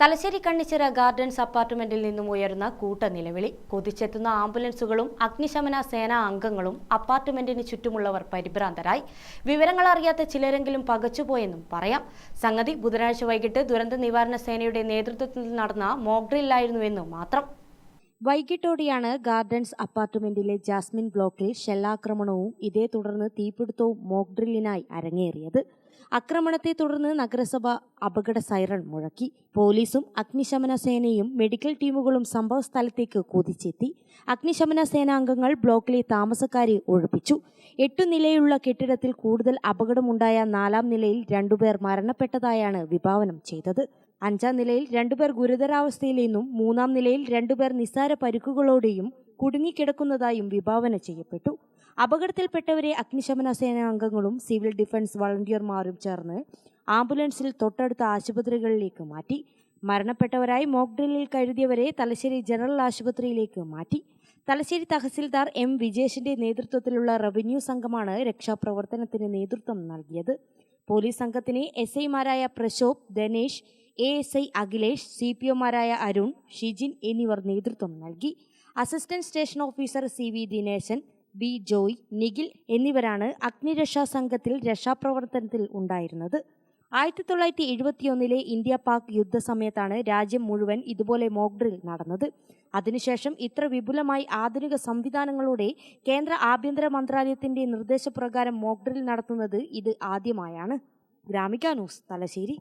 Thalassery കണ്ണിച്ചിറ gardens അപ്പാർട്ട്മെന്റിൽ നിന്നും ഉയർന്ന കൂട്ട നിലവിളി. കൊതിച്ചെത്തുന്ന ആംബുലൻസുകളും അഗ്നിശമന സേനാ അംഗങ്ങളും അപ്പാർട്ട്മെന്റിന് ചുറ്റുമുള്ളവർ പരിഭ്രാന്തരായി. വിവരങ്ങൾ അറിയാത്ത ചിലരെങ്കിലും പകച്ചുപോയെന്നും പറയാം. സംഗതി ബുധനാഴ്ച വൈകിട്ട് ദുരന്ത നിവാരണ സേനയുടെ നേതൃത്വത്തിൽ നടന്ന മോക്ഡ്രില്ലായിരുന്നുവെന്നും മാത്രം വൈകിട്ടോടെയാണ് ഗാർഡൻസ് അപ്പാർട്ട്മെന്റിലെ ജാസ്മിൻ ബ്ലോക്കിൽ ഷെല്ലാക്രമണവും ഇതേ തുടർന്ന് തീപിടുത്തവും മോക്ഡ്രില്ലിനായി അരങ്ങേറിയത്. ആക്രമണത്തെ തുടർന്ന് നഗരസഭ അപകട സൈറൺ മുഴക്കി. പോലീസും അഗ്നിശമന സേനയും മെഡിക്കൽ ടീമുകളും സംഭവ സ്ഥലത്തേക്ക് കുതിച്ചെത്തി. അഗ്നിശമന സേനാംഗങ്ങൾ ബ്ലോക്കിലെ താമസക്കാരെ ഒഴിപ്പിച്ചു. എട്ടു നിലയുള്ള കെട്ടിടത്തിൽ കൂടുതൽ അപകടമുണ്ടായ നാലാം നിലയിൽ രണ്ടുപേർ മരണപ്പെട്ടതായാണ് വിഭാവനം ചെയ്തത്. അഞ്ചാം നിലയിൽ രണ്ടുപേർ ഗുരുതരാവസ്ഥയിലെന്നും മൂന്നാം നിലയിൽ രണ്ടുപേർ നിസ്സാര പരിക്കുകളോടെയും കുടുങ്ങിക്കിടക്കുന്നതായും വിഭാവന ചെയ്യപ്പെട്ടു. അപകടത്തിൽപ്പെട്ടവരെ അഗ്നിശമന സേനാംഗങ്ങളും സിവിൽ ഡിഫൻസ് വളണ്ടിയർമാരും ചേർന്ന് ആംബുലൻസിൽ തൊട്ടടുത്ത ആശുപത്രികളിലേക്ക് മാറ്റി. മരണപ്പെട്ടവരായി മോക്ഡ്രില്ലിൽ കരുതിയവരെ തലശ്ശേരി ജനറൽ ആശുപത്രിയിലേക്ക് മാറ്റി. തലശ്ശേരി തഹസിൽദാർ എം വിജേഷിന്റെ നേതൃത്വത്തിലുള്ള റവന്യൂ സംഘമാണ് രക്ഷാപ്രവർത്തനത്തിന് നേതൃത്വം നൽകിയത്. പോലീസ് സംഘത്തിന് എസ് ഐമാരായ Prashobh Dhanesh A S I Akhilesh C P ഒമാരായ Arun Shijin എന്നിവർ നേതൃത്വം നൽകി. Assistant station officer C V Dineshan B Joy Nikhil എന്നിവരാണ് അഗ്നിരക്ഷാ സംഘത്തിൽ രക്ഷാപ്രവർത്തനത്തിൽ ഉണ്ടായിരുന്നത്. ആയിരത്തി തൊള്ളായിരത്തി എഴുപത്തിയൊന്നിലെ ഇന്ത്യ പാക് യുദ്ധസമയത്താണ് രാജ്യം മുഴുവൻ ഇതുപോലെ മോക്ഡ്രിൽ നടന്നത്. അതിനുശേഷം ഇത്ര വിപുലമായി ആധുനിക സംവിധാനങ്ങളോടെ കേന്ദ്ര ആഭ്യന്തര മന്ത്രാലയത്തിന്റെ നിർദ്ദേശപ്രകാരം മോക്ഡ്രിൽ നടത്തുന്നത് ഇത് ആദ്യമായാണ്. ഗ്രാമിക ന്യൂസ് തലശ്ശേരി.